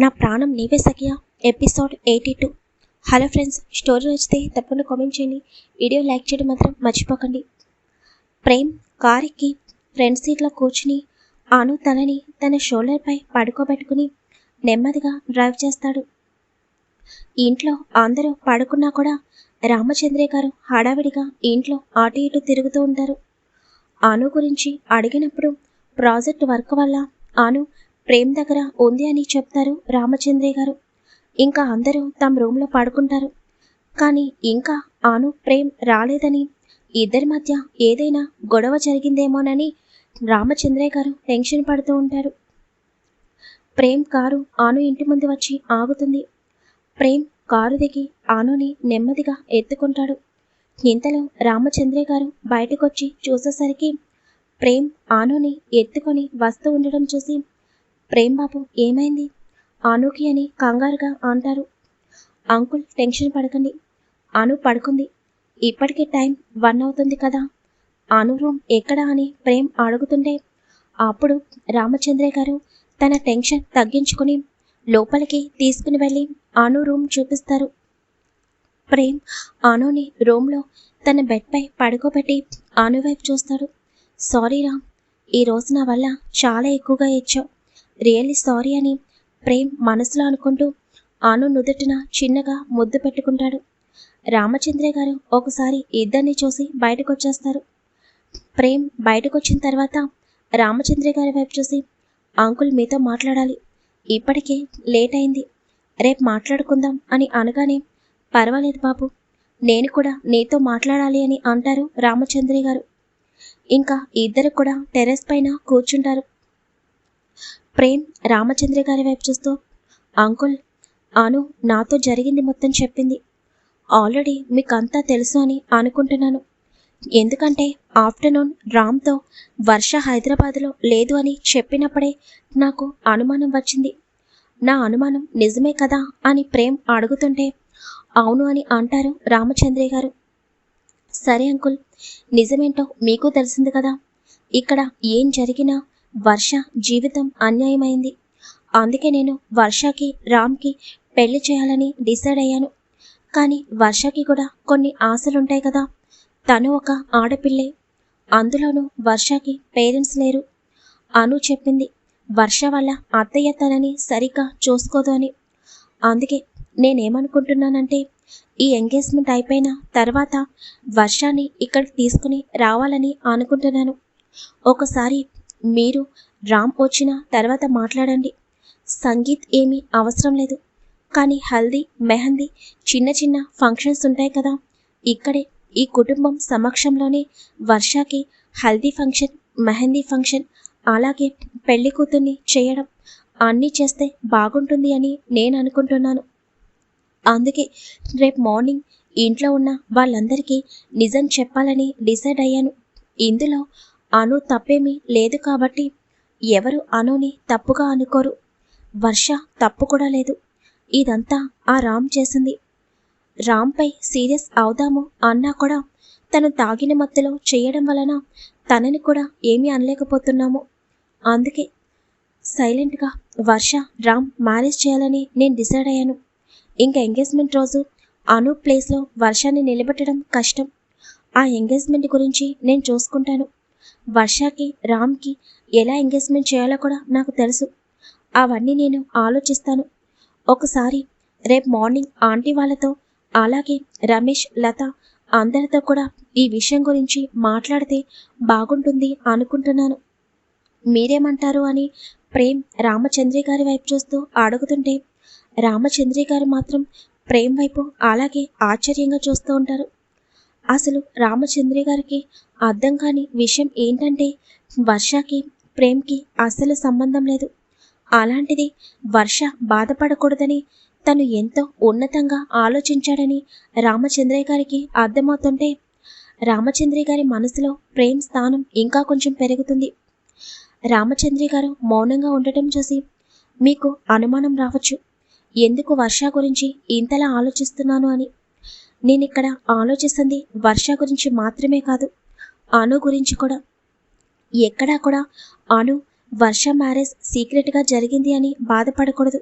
నా ప్రాణం నీవే సఖియా. Episode eighty two. Hello friends story నచ్చితే తప్పకుండా కామెంట్ చేయండి. వీడియో లైక్ చేయడం మాత్రం మర్చిపోకండి. ప్రేమ్ కారెక్కి ఫ్రంట్ సీట్లో కూర్చుని ఆను తనని తన షోల్డర్పై పడుకోబెట్టుకుని నెమ్మదిగా డ్రైవ్ చేస్తాడు. ఇంట్లో అందరూ పడుకున్నా కూడా రామచంద్రే గారు హడావిడిగా ఇంట్లో అటు ఇటు తిరుగుతూ ఉంటారు. అను గురించి అడిగినప్పుడు ప్రాజెక్ట్ వర్క్ వల్ల అను ప్రేమ్ దగ్గర ఉంది అని చెప్తారు రామచంద్రే గారు. ఇంకా అందరూ తమ రూమ్లో పడుకుంటారు. కానీ ఇంకా ఆను ప్రేమ్ రాలేదని ఇద్దరి మధ్య ఏదైనా గొడవ జరిగిందేమోనని రామచంద్రే గారు టెన్షన్ పడుతూ ఉంటారు. ప్రేమ్ కారు ఆను ఇంటి ముందు వచ్చి ఆగుతుంది. ప్రేమ్ కారు దిగి ఆనుని నెమ్మదిగా ఎత్తుకుంటాడు. ఇంతలో రామచంద్రే గారు బయటకొచ్చి చూసేసరికి ప్రేమ్ ఆనుని ఎత్తుకొని వస్తూ ఉండడం చూసి ప్రేమ్ బాబు ఏమైంది? ఆనూకి అని కంగారుగా అంటారు. అంకుల్ టెన్షన్ పడకండి. అను పడుకుంది. ఇప్పటికే టైం వన్ అవుతుంది కదా. అను రూమ్ ఎక్కడా అని ప్రేమ్ అడుగుతుంటే అప్పుడు రామచంద్రే గారు తన టెన్షన్ తగ్గించుకుని లోపలికి తీసుకుని వెళ్ళి అను రూమ్ చూపిస్తారు. ప్రేమ్ అనుని రూమ్లో తన బెడ్పై పడుకోబెట్టి అను వైపు చూస్తాడు. సారీ రామ్ ఈ రోజు నా వల్ల చాలా ఎక్కువగా ఇచ్చావు రియల్లీ సారీ అని ప్రేమ్ మనసులో అనుకుంటూ అను నుదుటిన చిన్నగా ముద్దు పెట్టుకుంటాడు. రామచంద్రయ్య గారు ఒకసారి ఇద్దరిని చూసి బయటకు వచ్చేస్తారు ప్రేమ్ బయటకు వచ్చిన తర్వాత రామచంద్రయ్య గారి వైపు చూసి అంకుల్ మీతో మాట్లాడాలి. ఇప్పటికే లేట్ అయింది రేపు మాట్లాడుకుందాం అని అనగానే పర్వాలేదు బాబు. నేను కూడా నీతో మాట్లాడాలి అని అంటారు రామచంద్రి గారు. ఇంకా ఇద్దరు కూడా టెర్రస్ పైన కూర్చుంటారు. ప్రేమ్ రామచంద్ర గారి వైపు చూస్తూ అంకుల్ అను నాతో జరిగింది మొత్తం చెప్పింది. ఆల్రెడీ మీకంతా తెలుసు అని అనుకుంటున్నాను. ఎందుకంటే ఆఫ్టర్నూన్ రామ్తో వర్ష హైదరాబాద్లో లేదు అని చెప్పినప్పుడే నాకు అనుమానం వచ్చింది. నా అనుమానం నిజమే కదా? అని ప్రేమ్ అడుగుతుంటే అవును అని అంటారు రామచంద్రి గారు. సరే అంకుల్ నిజమేంటో మీకు తెలిసింది కదా. ఇక్కడ ఏం జరిగినా వర్ష జీవితం అన్యాయమైంది. అందుకే నేను వర్షకి రామ్కి పెళ్ళి చేయాలని డిసైడ్ అయ్యాను. కానీ వర్షకి కూడా కొన్ని ఆశలుంటాయి కదా. తను ఒక ఆడపిల్లే. అందులోనూ వర్షకి పేరెంట్స్ లేరు. అను చెప్పింది వర్ష వల్ల అత్తయ్య తనని సరిగ్గా చూసుకోదు అని. అందుకే నేనేమనుకుంటున్నానంటే ఈ ఎంగేజ్మెంట్ అయిపోయిన తర్వాత వర్షాన్ని ఇక్కడికి తీసుకుని రావాలని అనుకుంటున్నాను. ఒకసారి మీరు రామ్ వచ్చిన తర్వాత మాట్లాడండి. సంగీత్ ఏమీ అవసరం లేదు. కానీ హల్దీ మెహందీ చిన్న చిన్న ఫంక్షన్స్ ఉంటాయి కదా. ఇక్కడే ఈ కుటుంబం సమక్షంలోనే వర్షాకి హల్దీ ఫంక్షన్ మెహందీ ఫంక్షన్ అలాగే పెళ్ళి కూతుర్ని చేయడం అన్నీ చేస్తే బాగుంటుంది అని నేను అనుకుంటున్నాను. అందుకే రేపు మార్నింగ్ ఇంట్లో ఉన్న వాళ్ళందరికీ నిజం చెప్పాలని డిసైడ్ అయ్యాను. ఇందులో అను తప్పేమీ లేదు కాబట్టి ఎవరు అనుని తప్పుగా అనుకోరు. వర్ష తప్పు కూడా లేదు. ఇదంతా ఆ రామ్ చేసింది. రామ్పై సీరియస్ అవుదాము అన్నా కూడా తను తాగిన మత్తులో చేయడం వలన తనని కూడా ఏమీ అనలేకపోతున్నాము. అందుకే సైలెంట్గా వర్ష రామ్ మ్యారేజ్ చేయాలని నేను డిసైడ్ అయ్యాను. ఇంకా ఎంగేజ్మెంట్ రోజు అను ప్లేస్లో వర్షాన్ని నిలబెట్టడం కష్టం. ఆ ఎంగేజ్మెంట్ గురించి నేను చూసుకుంటాను. వర్షకి రామ్కి ఎలా ఎంగేజ్మెంట్ చేయాలో కూడా నాకు తెలుసు. అవన్నీ నేను ఆలోచిస్తాను. ఒకసారి రేపు మార్నింగ్ ఆంటీ వాళ్ళతో అలాగే రమేష్ లత అందరితో కూడా ఈ విషయం గురించి మాట్లాడితే బాగుంటుంది అనుకుంటున్నాను. మీరేమంటారు అని ప్రేమ్ రామచంద్రి గారి వైపు చూస్తూ అడుగుతుంటే రామచంద్రి గారు మాత్రం ప్రేమ్ వైపు అలాగే ఆశ్చర్యంగా చూస్తూ ఉంటారు. అసలు రామచంద్రి గారికి అర్థం కాని విషయం ఏంటంటే వర్షకి ప్రేమ్కి అసలు సంబంధం లేదు. అలాంటిది వర్ష బాధపడకూడదని తను ఎంతో ఉన్నతంగా ఆలోచించాడని రామచంద్రయ్య గారికి అర్థమవుతుంటే రామచంద్రి గారి మనసులో ప్రేమ్ స్థానం ఇంకా కొంచెం పెరుగుతుంది. రామచంద్రి గారు మౌనంగా ఉండటం చూసి మీకు అనుమానం రావచ్చు. ఎందుకు వర్ష గురించి ఇంతలా ఆలోచిస్తున్నాను అని నేను ఇక్కడ ఆలోచిస్తుంది వర్ష గురించి మాత్రమే కాదు. అను గురించి కూడా. ఎక్కడా కూడా అను వర్ష మ్యారేజ్ సీక్రెట్గా జరిగింది అని బాధపడకూడదు.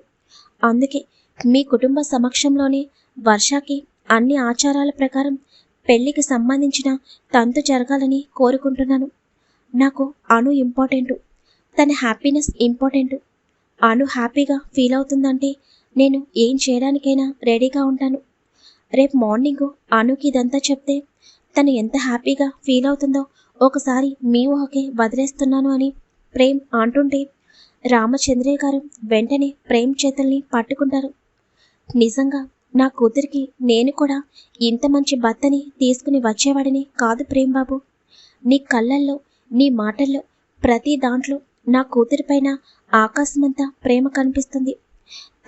అందుకే మీ కుటుంబ సమక్షంలోనే వర్షాకి అన్ని ఆచారాల ప్రకారం పెళ్ళికి సంబంధించిన తంతు జరగాలని కోరుకుంటున్నాను. నాకు అను ఇంపార్టెంట్. తన హ్యాపీనెస్ ఇంపార్టెంట్. అను హ్యాపీగా ఫీల్ అవుతుందంటే నేను ఏం చేయడానికైనా రెడీగా ఉంటాను. రేపు మార్నింగ్ అనుకి ఇదంతా చెప్తే తను ఎంత హ్యాపీగా ఫీల్ అవుతుందో ఒకసారి మీ ఊహకే వదిలేస్తున్నాను అని ప్రేమ్ అంటుంటే రామచంద్రయ్య గారు వెంటనే ప్రేమ్ చేతుల్ని పట్టుకుంటారు. నిజంగా నా కూతురికి నేను కూడా ఇంత మంచి భర్తని తీసుకుని వచ్చేవాడిని కాదు ప్రేమ్ బాబు. నీ కళ్ళల్లో నీ మాటల్లో ప్రతి దాంట్లో నా కూతురిపైన ఆకాశమంతా ప్రేమ కనిపిస్తుంది.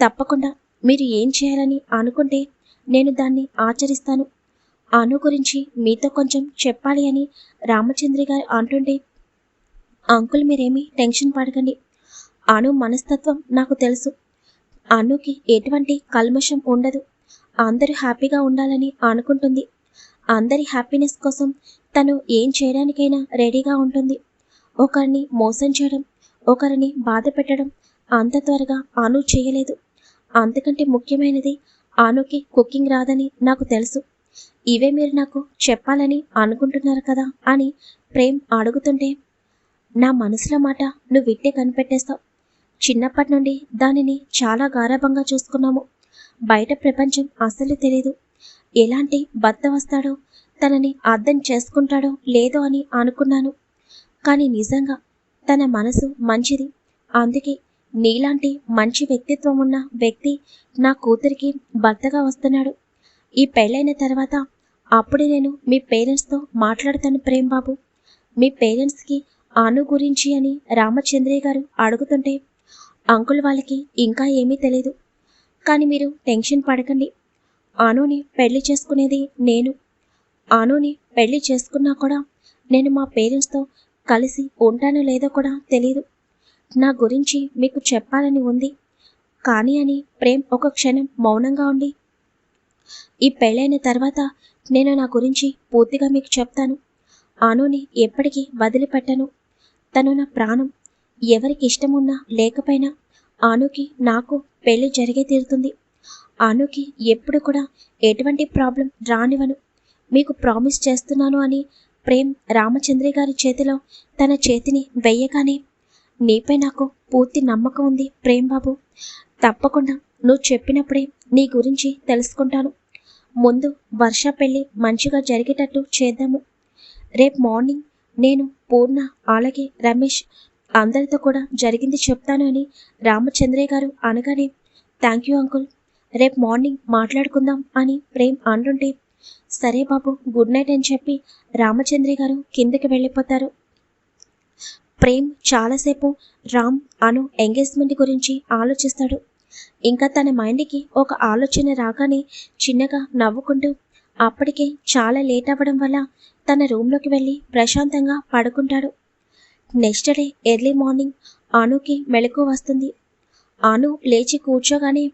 తప్పకుండా మీరు ఏం చేయాలని అనుకుంటే నేను దాన్ని ఆచరిస్తాను. అను గురించి మీతో కొంచెం చెప్పాలి అని రామచంద్రి గారు అంటుంటే అంకుల్ మీరేమీ టెన్షన్ పడకండి. అను మనస్తత్వం నాకు తెలుసు. అనుకి ఎటువంటి కల్మషం ఉండదు. అందరూ హ్యాపీగా ఉండాలని అనుకుంటుంది. అందరి హ్యాపీనెస్ కోసం తను ఏం చేయడానికైనా రెడీగా ఉంటుంది. ఒకరిని మోసం చేయడం ఒకరిని బాధ పెట్టడం అంత త్వరగా అను చేయలేదు. అంతకంటే ముఖ్యమైనది ఆనుకి కుకింగ్ రాదని నాకు తెలుసు. ఇవే మీరు నాకు చెప్పాలని అనుకుంటున్నారు కదా అని ప్రేమ్ అడుగుతుంటే నా మనసులో మాట నువ్వు విట్టే కనిపెట్టేస్తావు. చిన్నప్పటి నుండి దానిని చాలా గారాభంగా చూసుకున్నాము. బయట ప్రపంచం అసలు తెలియదు ఎలాంటి భర్త వస్తాడో తనని అర్థం చేసుకుంటాడో లేదో అని అనుకున్నాను. కానీ నిజంగా తన మనసు మంచిది. అందుకే నీలాంటి మంచి వ్యక్తిత్వం ఉన్న వ్యక్తి నా కూతురికి భర్తగా వస్తున్నాడు. ఈ పెళ్ళైన తర్వాత అప్పుడు నేను మీ పేరెంట్స్తో మాట్లాడతాను ప్రేమ్ బాబు మీ పేరెంట్స్కి అను గురించి అని రామచంద్రయ్య గారు అడుగుతుంటే అంకుల్ వాళ్ళకి ఇంకా ఏమీ తెలియదు కానీ మీరు టెన్షన్ పడకండి. అనుని పెళ్ళి చేసుకునేది నేను. అనుని పెళ్ళి చేసుకున్నా కూడా నేను మా పేరెంట్స్తో కలిసి ఉంటానో లేదో కూడా తెలియదు నా గురించి మీకు చెప్పాలని ఉంది. కానీ అని ప్రేమ్ ఒక క్షణం మౌనంగా ఉండి ఈ పెళ్ళైన తర్వాత నేను నా గురించి పూర్తిగా మీకు చెప్తాను. ఆనోని ఎప్పటికీ వదిలిపెట్టను. తను నా ప్రాణం. ఎవరికి ఇష్టమున్నా లేకపోయినా ఆనుకి నాకు పెళ్ళి జరిగే తీరుతుంది. ఆనుకి ఎప్పుడు కూడా ఎటువంటి ప్రాబ్లం రానివను మీకు ప్రామిస్ చేస్తున్నాను అని ప్రేమ్ రామచంద్రి గారి చేతిలో తన చేతిని వెయ్యగానే నీపై నాకు పూర్తి నమ్మకం ఉంది ప్రేమ్ బాబు తప్పకుండా నువ్వు చెప్పినప్పుడే నీ గురించి తెలుసుకుంటాను. ముందు వర్ష పెళ్ళి మంచిగా జరిగేటట్టు చేద్దాము. రేపు మార్నింగ్ నేను పూర్ణ అలాగే రమేష్ అందరితో కూడా జరిగింది చెప్తాను అని రామచంద్రయ్య గారు అనగానే థ్యాంక్ యూ అంకుల్. రేపు మార్నింగ్ మాట్లాడుకుందాం అని ప్రేమ్ అంటుంటే సరే బాబు గుడ్ నైట్ అని చెప్పి రామచంద్రయ్య గారు కిందకి వెళ్ళిపోతారు. ప్రేమ్ చాలాసేపు రామ్ అను ఎంగేజ్మెంట్ గురించి ఆలోచిస్తాడు. ఇంకా తన మైండ్కి ఒక ఆలోచన రాగానే చిన్నగా నవ్వుకుంటూ అప్పటికే చాలా లేట్ అవ్వడం వల్ల తన రూమ్లోకి వెళ్ళి ప్రశాంతంగా పడుకుంటాడు. నెక్స్ట్ డే ఎర్లీ మార్నింగ్ అనుకి మెలకు వస్తుంది. అను లేచి కూర్చోగానే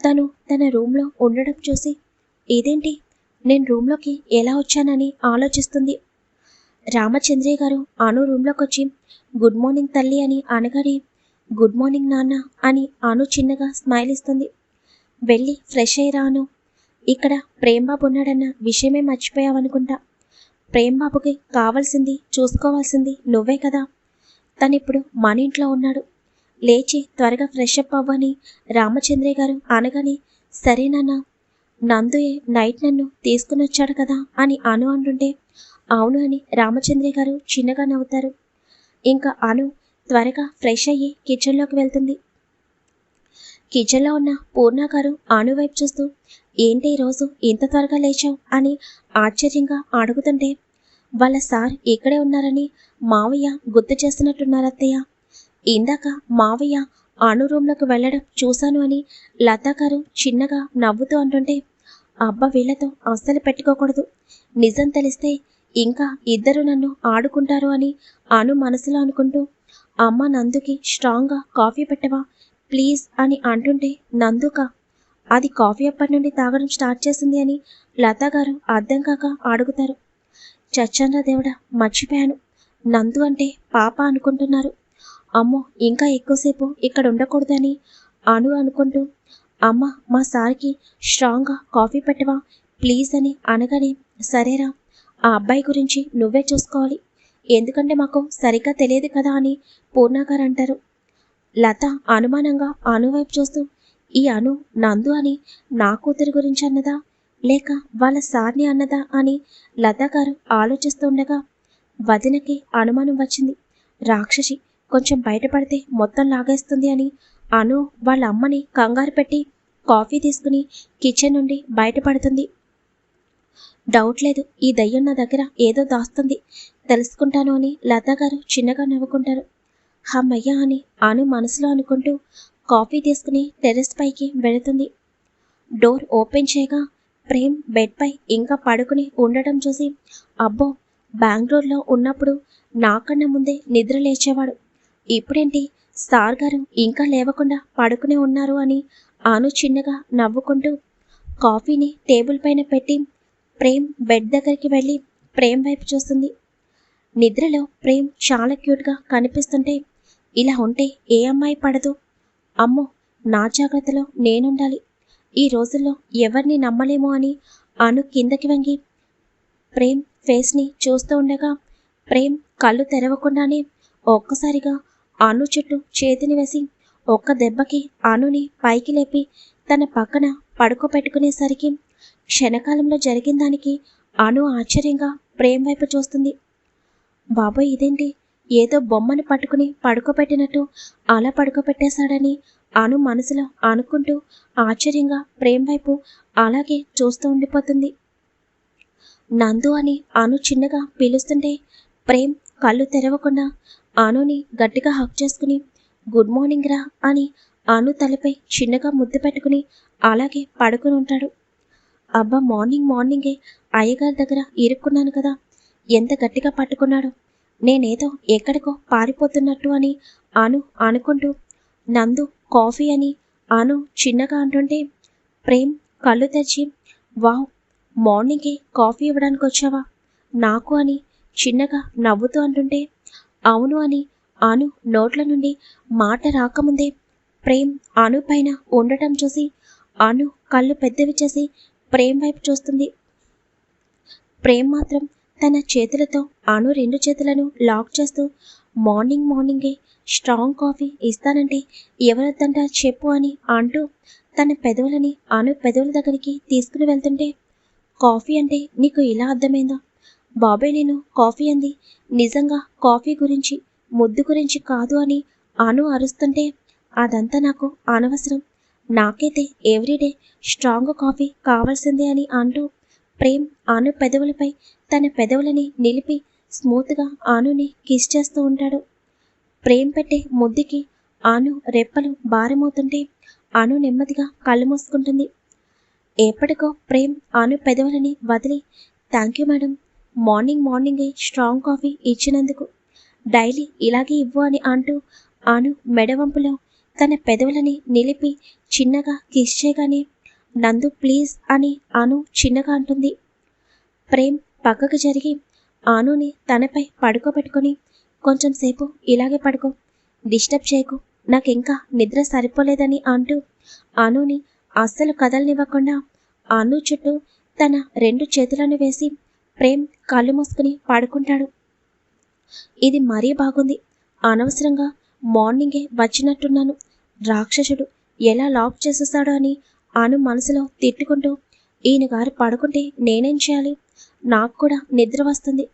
తను తన రూమ్లో ఉండడం చూసి ఇదేంటి? నేను రూమ్లోకి ఎలా వచ్చానని ఆలోచిస్తుంది. రామచంద్రయ్య గారు అను రూమ్లోకి వచ్చి గుడ్ మార్నింగ్ తల్లి అని అనగానే గుడ్ మార్నింగ్ నాన్న అని అను చిన్నగా స్మైల్ ఇస్తుంది. వెళ్ళి ఫ్రెష్ అయ్యి అను ఇక్కడ ప్రేమ్బాబు ఉన్నాడన్న విషయమే మర్చిపోయావనుకుంటా. ప్రేమ్బాబుకి కావాల్సింది చూసుకోవాల్సింది నువ్వే కదా. తనిప్పుడు మన ఇంట్లో ఉన్నాడు. లేచి త్వరగా ఫ్రెష్ అప్ అవ్వని రామచంద్రయ్య గారు అనగానే సరేనన్నా నందుయే నైట్ నన్ను తీసుకుని వచ్చాడు కదా అని అను అంటుంటే అవును అని రామచంద్రి గారు చిన్నగా నవ్వుతారు. ఇంకా అను త్వరగా ఫ్రెష్ అయ్యి కిచెన్లోకి వెళ్తుంది. కిచెన్లో ఉన్న పూర్ణ గారు అను వైపు చూస్తూ ఏంటి ఈరోజు ఇంత త్వరగా లేచావు? అని ఆశ్చర్యంగా అడుగుతుంటే వాళ్ళ సార్ ఇక్కడే ఉన్నారని మావయ్య గుర్తు చేస్తున్నట్టున్నారత్తయ్య ఇందాక మావయ్య అను రూమ్లోకి వెళ్ళడం చూశాను అని లతా గారు చిన్నగా నవ్వుతూ అంటుంటే అబ్బ వీళ్ళతో అస్సలు పెట్టుకోకూడదు. నిజం తెలిస్తే ఇంకా ఇద్దరు నన్ను ఆడుకుంటారు అని అను మనసులో అనుకుంటూ అమ్మ నందుకి స్ట్రాంగ్గా కాఫీ పెట్టవా? ప్లీజ్ అని అంటుంటే నందుక అది కాఫీ అప్పటి నుండి తాగడం స్టార్ట్ చేసింది అని లతా గారు అర్థం కాక అడుగుతారు. చచ్చంద్ర దేవుడా మర్చిపోయాను. నందు అంటే పాప అనుకుంటున్నారు. అమ్మో ఇంకా ఎక్కువసేపు ఇక్కడ ఉండకూడదని అను అనుకుంటూ అమ్మ మా సార్కి స్ట్రాంగ్గా కాఫీ పెట్టవా? ప్లీజ్ అని అనగానే సరేరా ఆ అబ్బాయి గురించి నువ్వే చూసుకోవాలి. ఎందుకంటే మాకు సరిగ్గా తెలియదు కదా అని పూర్ణగారు అంటారు. లత అనుమానంగా అను వైపు చూస్తూ ఈ అను నందు అని నా కూతురి గురించి అన్నదా? లేక వాళ్ళ సార్ని అన్నదా అని లత గారు ఆలోచిస్తుండగా వదినకి అనుమానం వచ్చింది. రాక్షసి కొంచెం బయటపడితే మొత్తం లాగేస్తుంది అని అను వాళ్ళ అమ్మని కంగారు పెట్టి కాఫీ తీసుకుని కిచెన్ నుండి బయటపడుతుంది. డౌట్ లేదు. ఈ దయ్యం నా దగ్గర ఏదో దాస్తుంది. తెలుసుకుంటాను అని లతాగారు చిన్నగా నవ్వుకుంటారు. హమ్మయ్య అని అను మనసులో అనుకుంటూ కాఫీ తీసుకుని టెరెస్ పైకి వెళుతుంది. డోర్ ఓపెన్ చేయగా ప్రేమ్ బెడ్పై ఇంకా పడుకుని ఉండటం చూసి అబ్బో బెంగళూరులో ఉన్నప్పుడు నాకన్నా ముందే నిద్ర లేచేవాడు. ఇప్పుడేంటి? సార్ గారు ఇంకా లేవకుండా పడుకునే ఉన్నారు అని అను చిన్నగా నవ్వుకుంటూ కాఫీని టేబుల్ పైన పెట్టి ప్రేమ్ బెడ్ దగ్గరికి వెళ్ళి ప్రేమ్ వైపు చూస్తుంది. నిద్రలో ప్రేమ్ చాలా క్యూట్గా కనిపిస్తుంటే ఇలా ఉంటే ఏ అమ్మాయి పడదు. అమ్మో నా జాగ్రత్తలో నేనుండాలి. ఈ రోజుల్లో ఎవరిని నమ్మలేమో అని అను కిందకి వంగి ప్రేమ్ ఫేస్ని చూస్తూ ఉండగా ప్రేమ్ కళ్ళు తెరవకుండానే ఒక్కసారిగా అను చుట్టూ చేతిని వేసి ఒక్క దెబ్బకి అనుని పైకి లేపి తన పక్కన పడుకోబెట్టుకునేసరికి క్షణకాలంలో జరిగిన దానికి అను ఆశ్చర్యంగా ప్రేమ్ వైపు చూస్తుంది. బాబోయ్ ఇదేంటి? ఏదో బొమ్మను పట్టుకుని పడుకోబెట్టినట్టు అలా పడుకోబెట్టేశాడని అను మనసులో అనుకుంటూ ఆశ్చర్యంగా ప్రేమ్ వైపు అలాగే చూస్తూ ఉండిపోతుంది. నందు అని అను చిన్నగా పిలుస్తుంటే ప్రేమ్ కళ్ళు తెరవకుండా అనుని గట్టిగా హక్ చేసుకుని గుడ్ మార్నింగ్ రా అని అను తలపై చిన్నగా ముద్దు పెట్టుకుని అలాగే పడుకుని ఉంటాడు. అబ్బా మార్నింగ్ మార్నింగే. అయ్యగారి దగ్గర ఇరుక్కున్నాను కదా. ఎంత గట్టిగా పట్టుకున్నాడు. నేనేదో ఎక్కడికో పారిపోతున్నట్టు అని అను అనుకుంటూ నందు కాఫీ అని అను చిన్నగా అంటుంటే ప్రేమ్ కళ్ళు తెచ్చి వావ్ మార్నింగే కాఫీ ఇవ్వడానికి వచ్చావా? నాకు అని చిన్నగా నవ్వుతూ అంటుంటే అవును అని అను నోట్ల నుండి మాట రాకముందే ప్రేమ్ అను పైన ఉండటం చూసి అను కళ్ళు పెద్దవి చేసి ప్రేమ్ వైపు చూస్తుంది. ప్రేమ్ మాత్రం తన చేతులతో అను రెండు చేతులను లాక్ చేస్తూ మార్నింగ్ మార్నింగే స్ట్రాంగ్ కాఫీ ఇస్తానంటే ఎవరొద్దంట చెప్పు అని అంటూ తన పెదవులని అను పెదవుల దగ్గరికి తీసుకుని వెళ్తుంటే కాఫీ అంటే నీకు ఇలా అర్థమైందా? బాబాయ్ నేను కాఫీ అంది. నిజంగా కాఫీ గురించి ముద్దు గురించి కాదు అని అను అరుస్తుంటే అదంతా నాకు అనవసరం. నాకైతే ఎవ్రీడే స్ట్రాంగ్ కాఫీ కావాల్సిందే అని అంటూ ప్రేమ్ ఆను పెదవులపై తన పెదవులని నిలిపి స్మూత్గా ఆనుని కిస్ చేస్తూ ఉంటాడు. ప్రేమ్ పెట్టే ముద్దుకి ఆను రెప్పలు భారమవుతుంటే అను నెమ్మదిగా కళ్ళు మూసుకుంటుంది. ఎప్పటికో ప్రేమ్ అను పెదవులని వదిలి థ్యాంక్ యూ మేడం మార్నింగ్ మార్నింగే స్ట్రాంగ్ కాఫీ ఇచ్చినందుకు. డైలీ ఇలాగే ఇవ్వు అని అంటూ ఆను మెడవంపులో తన పెదవులని నిలిపి చిన్నగా కిస్ చేయగానే నందు ప్లీజ్ అని అను చిన్నగా అంటుంది. ప్రేమ్ పక్కకు జరిగి ఆనుని తనపై పడుకోబెట్టుకొని కొంచెం సేపు ఇలాగే పడుకో డిస్టర్బ్ చేయకు నాకింకా నిద్ర సరిపోలేదని అంటూ అనుని అస్సలు కదలనివ్వకుండా అను చుట్టూ తన రెండు చేతులను వేసి ప్రేమ్ కళ్ళు మూసుకుని పడుకుంటాడు. ఇది మరీ బాగుంది అనవసరంగా మార్నింగే వచ్చినట్టున్నాను. రాక్షసుడు ఎలా లాక్ చేసేస్తాడో అని అను మనసులో తిట్టుకుంటూ ఈయన గారు పడుకుంటే నేనేం చేయాలి? నాకు కూడా నిద్ర వస్తుంది.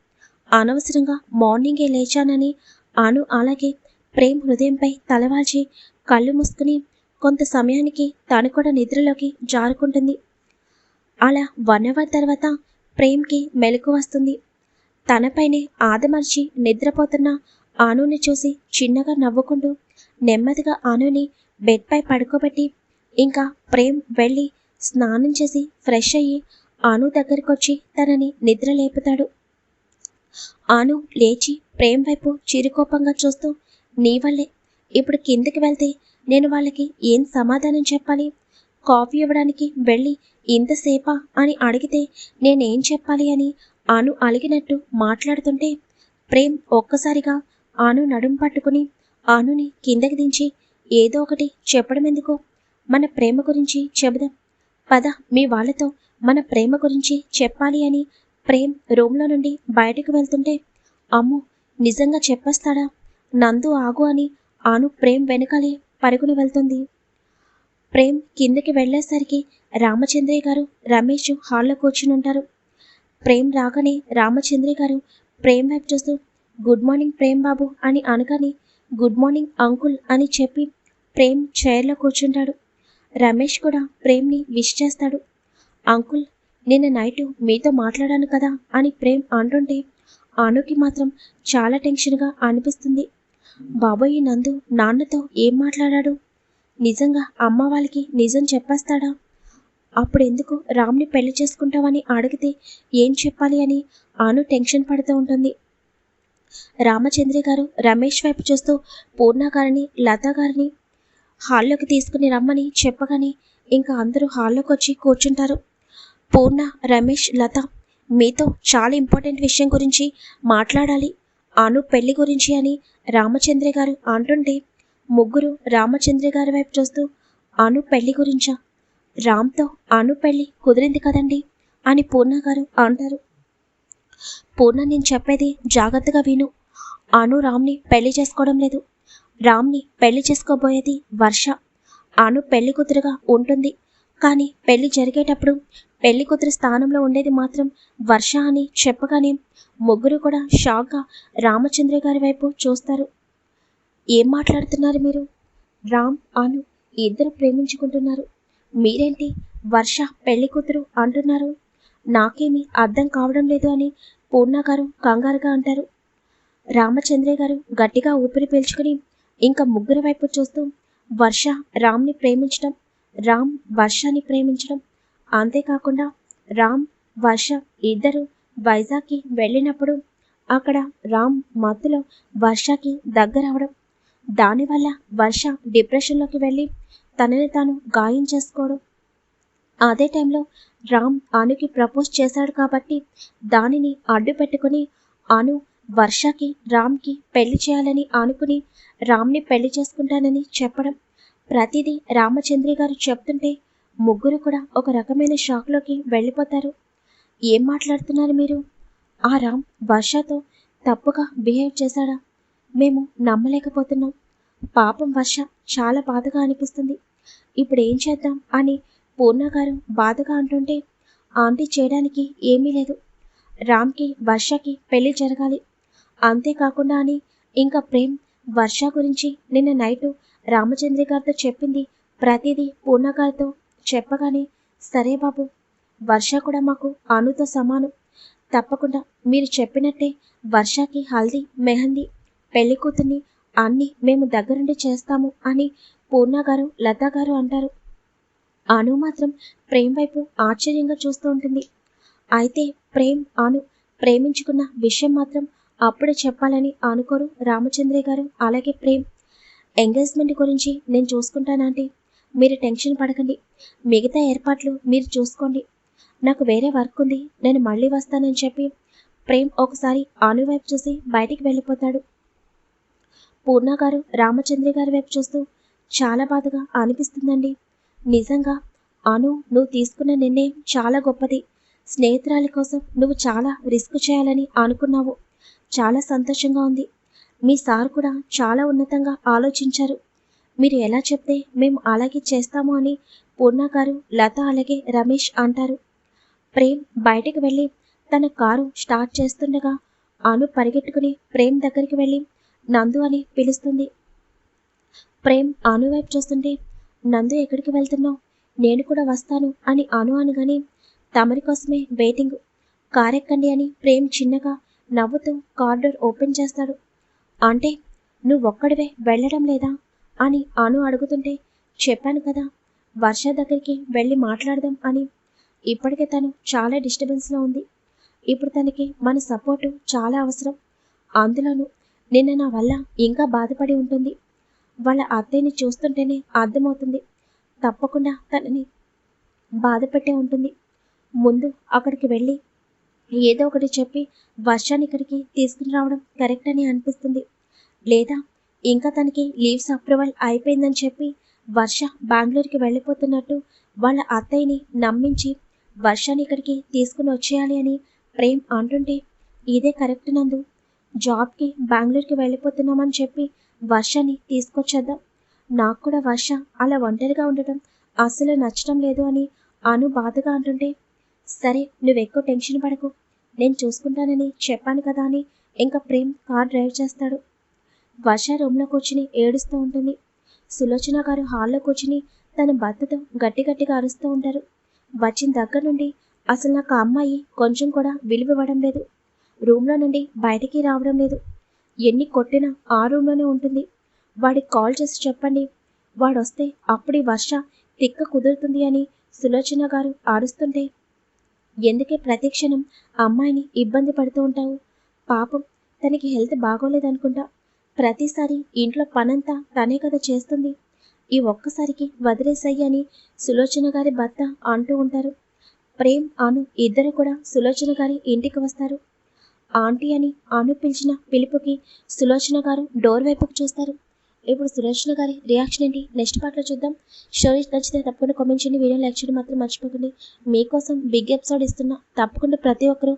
అనవసరంగా మార్నింగే లేచానని అను అలాగే ప్రేమ్ హృదయంపై తలవాల్చి కళ్ళు మూసుకుని కొంత సమయానికి తను కూడా నిద్రలోకి జారుకుంటుంది. అలా వన్ అవర్ తర్వాత ప్రేమ్కి మెలకు వస్తుంది. తనపైనే ఆదమర్చి నిద్రపోతున్న ఆనుని చూసి చిన్నగా నవ్వుకుంటూ నెమ్మదిగా ఆనుని బెడ్పై పడుకోబెట్టి ఇంకా ప్రేమ్ వెళ్ళి స్నానం చేసి ఫ్రెష్ అయ్యి ఆను దగ్గరికి వచ్చి తనని నిద్ర లేపుతాడు. ఆను లేచి ప్రేమ్ వైపు చిరుకోపంగా చూస్తూ నీ వల్లే. ఇప్పుడు కిందికి వెళ్తే నేను వాళ్ళకి ఏం సమాధానం చెప్పాలి? కాఫీ ఇవ్వడానికి వెళ్ళి ఇంతసేపా అని అడిగితే నేనేం చెప్పాలి? అని అను అలిగినట్టు మాట్లాడుతుంటే ప్రేమ్ ఒక్కసారిగా ఆను నడుం పట్టుకుని ఆనుని కిందకి దించి ఏదో ఒకటి చెప్పడం ఎందుకు మన ప్రేమ గురించి చెబుదాం. పద మీ వాళ్ళతో మన ప్రేమ గురించి చెప్పాలి అని ప్రేమ్ రూమ్లో నుండి బయటకు వెళ్తుంటే అమ్ము నిజంగా చెప్పేస్తాడా? నందు ఆగు అని ఆను ప్రేమ్ వెనకాలే పరుగుని వెళ్తుంది. ప్రేమ్ కిందకి వెళ్ళేసరికి రామచంద్రయ్య గారు రమేష్ హాల్లో కూర్చుని ఉంటారు ప్రేమ్ రాగానే రామచంద్రయ్య గారు ప్రేమ్ వైపు చూస్తూ గుడ్ మార్నింగ్ ప్రేమ్ బాబు అని అనగానే గుడ్ మార్నింగ్ అంకుల్ అని చెప్పి ప్రేమ్ చైర్లో కూర్చుంటాడు. రమేష్ కూడా ప్రేమ్ని విష్ చేస్తాడు. అంకుల్ నిన్న నైట్ మీతో మాట్లాడాను కదా అని ప్రేమ్ అంటుంటే అనుకి మాత్రం చాలా టెన్షన్గా అనిపిస్తుంది. బాబోయ్ నందు నాన్నతో ఏం మాట్లాడాడు? నిజంగా అమ్మ వాళ్ళకి నిజం చెప్పేస్తాడా? అప్పుడు ఎందుకు రామ్ని పెళ్ళి చేసుకుంటావని అడిగితే ఏం చెప్పాలి అని అను టెన్షన్ పడుతూ ఉంటుంది. రామచంద్రి గారు రమేష్ వైపు చూస్తూ పూర్ణ గారిని గారిని హాల్లోకి తీసుకుని రమ్మని చెప్పగానే ఇంకా అందరూ హాల్లోకి వచ్చి కూర్చుంటారు. పూర్ణ రమేష్ లత మీతో చాలా ఇంపార్టెంట్ విషయం గురించి మాట్లాడాలి. అను పెళ్ళి గురించి అని రామచంద్రి గారు అంటుంటే ముగ్గురు రామచంద్రి గారి వైపు చూస్తూ అను పెళ్ళి గురించా? రామ్తో అను పెళ్ళి కుదిరింది కదండి అని పూర్ణ గారు అంటారు. పూర్ణ నేను చెప్పేది జాగ్రత్తగా విను. అను రామ్ని పెళ్ళి చేసుకోవడం లేదు. రామ్ని పెళ్ళి చేసుకోబోయేది వర్ష. అను పెళ్ళి కూతురుగా ఉంటుంది. కానీ పెళ్ళి జరిగేటప్పుడు పెళ్ళి కూతురు స్థానంలో ఉండేది మాత్రం వర్ష అని చెప్పగానే ముగ్గురు కూడా షాక్గా రామచంద్ర గారి వైపు చూస్తారు. ఏం మాట్లాడుతున్నారు మీరు? రామ్ అను ఇద్దరు ప్రేమించుకుంటున్నారు. మీరేంటి వర్ష పెళ్ళి కూతురు అంటున్నారు? నాకేమీ అర్థం కావడం లేదు అని పూర్ణ గారు కంగారుగా అంటారు. రామచంద్రయ్య గారు గట్టిగా ఊపిరి పీల్చుకుని ఇంకా ముగ్గురి వైపు చూస్తూ వర్ష రామ్ని ప్రేమించడం రామ్ వర్షని ప్రేమించడం అంతేకాకుండా రామ్ వర్ష ఇద్దరు వైజాగ్కి వెళ్ళినప్పుడు అక్కడ రామ్ మత్తులో వర్షకి దగ్గరవడం దానివల్ల వర్ష డిప్రెషన్లోకి వెళ్ళి తనని తాను గాయం చేసుకోవడం. అదే టైంలో రామ్ అనుకి ప్రపోజ్ చేశాడు కాబట్టి దానిని అడ్డు పెట్టుకుని అను వర్షకి రామ్కి పెళ్ళి చేయాలని అనుకుని రామ్ని పెళ్ళి చేసుకుంటానని చెప్పడం. ప్రతిదీ రామచంద్రి గారు చెప్తుంటే ముగ్గురు కూడా ఒక రకమైన షాక్లోకి వెళ్ళిపోతారు. ఏం మాట్లాడుతున్నారు మీరు? ఆ రామ్ వర్షతో తప్పుగా బిహేవ్ చేశాడా? మేము నమ్మలేకపోతున్నాం. పాపం వర్ష చాలా బాధగా అనిపిస్తుంది. ఇప్పుడు ఏం చేద్దాం? అని పూర్ణ గారు బాధగా అంటుంటే ఆంటీ చేయడానికి ఏమీ లేదు. రామ్కి వర్షకి పెళ్ళి జరగాలి. అంతేకాకుండా అని ఇంకా ప్రేమ్ వర్ష గురించి నిన్న నైటు రామచంద్రి గారితో చెప్పింది ప్రతిదీ పూర్ణ గారితో చెప్పగానే సరే బాబు వర్ష కూడా మాకు అనుతో సమానం. తప్పకుండా మీరు చెప్పినట్టే వర్షకి హల్దీ మెహందీ పెళ్ళి కూతుర్ని అన్నీ మేము దగ్గరుండి చేస్తాము అని పూర్ణ గారు లతా గారు అంటారు. అను మాత్రం ప్రేమ్ వైపు ఆశ్చర్యంగా చూస్తూ ఉంటుంది. అయితే ప్రేమ్ అను ప్రేమించుకున్న విషయం మాత్రం అప్పుడే చెప్పాలని అనుకోరు రామచంద్రయ్య గారు. అలాగే ప్రేమ్ ఎంగేజ్మెంట్ గురించి నేను చూసుకుంటానంటే మీరు టెన్షన్ పడకండి. మిగతా ఏర్పాట్లు మీరు చూసుకోండి. నాకు వేరే వర్క్ ఉంది. నేను మళ్ళీ వస్తానని చెప్పి ప్రేమ్ ఒకసారి అను వైపు చూసి బయటికి వెళ్ళిపోతాడు. పూర్ణ గారు రామచంద్రి గారి వైపు చూస్తూ చాలా బాధగా అనిపిస్తుందండి. నిజంగా అను నువ్వు తీసుకున్న నిర్ణయం చాలా గొప్పది. స్నేహితురాలి కోసం నువ్వు చాలా రిస్క్ చేయాలని అనుకున్నావు. చాలా సంతోషంగా ఉంది. మీ సార్ కూడా చాలా ఉన్నతంగా ఆలోచించారు. మీరు ఎలా చెప్తే మేము అలాగే చేస్తాము అని పూర్ణ గారు లత అలాగే రమేష్ అంటారు. ప్రేమ్ బయటికి వెళ్ళి తన కారు స్టార్ట్ చేస్తుండగా అను పరిగెట్టుకుని ప్రేమ్ దగ్గరికి వెళ్ళి నందు అని పిలుస్తుంది. ప్రేమ్ అను వైపు చూస్తుంటే నందు ఎక్కడికి వెళ్తున్నావు? నేను కూడా వస్తాను అని అను అనగానే తమరి కోసమే వెయిటింగ్. కారెక్కండి అని ప్రేమ్ చిన్నగా నవ్వుతూ కార్ డోర్ ఓపెన్ చేస్తాడు. అంటే నువ్వొక్కడివే వెళ్ళడం లేదా? అని అను అడుగుతుంటే చెప్పాను కదా వర్ష దగ్గరికి వెళ్ళి మాట్లాడదాం అని. ఇప్పటికే తను చాలా డిస్టర్బెన్స్లో ఉంది. ఇప్పుడు తనకి మన సపోర్టు చాలా అవసరం. అందులోనూ నిన్న నా వల్ల ఇంకా బాధపడి ఉంటుంది. వాళ్ళ అత్తయ్యని చూస్తుంటేనే అర్థమవుతుంది. తప్పకుండా తనని బాధ పెట్టే ఉంటుంది. ముందు అక్కడికి వెళ్ళి ఏదో ఒకటి చెప్పి వర్షాన్ని ఇక్కడికి తీసుకుని రావడం కరెక్ట్ అని అనిపిస్తుంది. లేదా ఇంకా తనకి లీవ్స్ అప్రూవల్ అయిపోయిందని చెప్పి వర్ష బెంగళూరుకి వెళ్ళిపోతున్నట్టు వాళ్ళ అత్తయ్యని నమ్మించి వర్షాన్ని ఇక్కడికి తీసుకుని వచ్చేయాలి అని ప్రేమ్ అంటుంటే ఇదే కరెక్ట్ నందు. జాబ్కి బెంగళూరుకి వెళ్ళిపోతున్నామని చెప్పి వర్షాన్ని తీసుకొచ్చేద్దాం. నాకు కూడా వర్ష అలా ఒంటరిగా ఉండటం అసలు నచ్చడం లేదు అని అను బాధగా అంటుంటే సరే నువ్వు ఎక్కువ టెన్షన్ పడకు. నేను చూసుకుంటానని చెప్పాను కదా అని ఇంకా ప్రేమ్ కార్ డ్రైవ్ చేస్తాడు. వర్ష రూమ్లో కూర్చుని ఏడుస్తూ ఉంటుంది. సులోచన గారు హాల్లో కూర్చుని తన భర్తతో గట్టి గట్టిగా అరుస్తూ ఉంటారు. వచ్చిన దగ్గర నుండి అసలు నాకు ఆ అమ్మాయి కొంచెం కూడా విలువ ఇవ్వడం లేదు. రూమ్లో నుండి బయటికి రావడం లేదు. ఎన్ని కొట్టినా ఆ రూమ్లోనే ఉంటుంది. వాడికి కాల్ చేసి చెప్పండి. వాడొస్తే అప్పుడు వర్ష తిక్క కుదురుతుంది అని సులోచన గారు ఆడుస్తుంటే ఎందుకే ప్రతిక్షణం ఆ అమ్మాయిని ఇబ్బంది పడుతూ ఉంటావు? పాపం తనకి హెల్త్ బాగోలేదనుకుంటా. ప్రతిసారి ఇంట్లో పనంతా తనే కదా చేస్తుంది. ఈ ఒక్కసారికి వదిలేసయ్యి అని సులోచన గారి భర్త అంటూ ఉంటారు. ప్రేమ్ అను ఇద్దరు కూడా సులోచన గారి ఇంటికి వస్తారు. ఆంటీ అని అను పిలిచిన పిలుపుకి సులోచన గారు డోర్ వైపుకు చూస్తారు. ఇప్పుడు సులోచన గారి రియాక్షన్ ఏంటి? నెక్స్ట్ పార్ట్లో చూద్దాం. స్టోరీ నచ్చితే తప్పకుండా కామెంట్ చేయండి. వీడియో లైక్ చేయడం మాత్రం మర్చిపోకండి. మీకోసం బిగ్ ఎపిసోడ్ ఇస్తున్నా తప్పకుండా ప్రతి ఒక్కరూ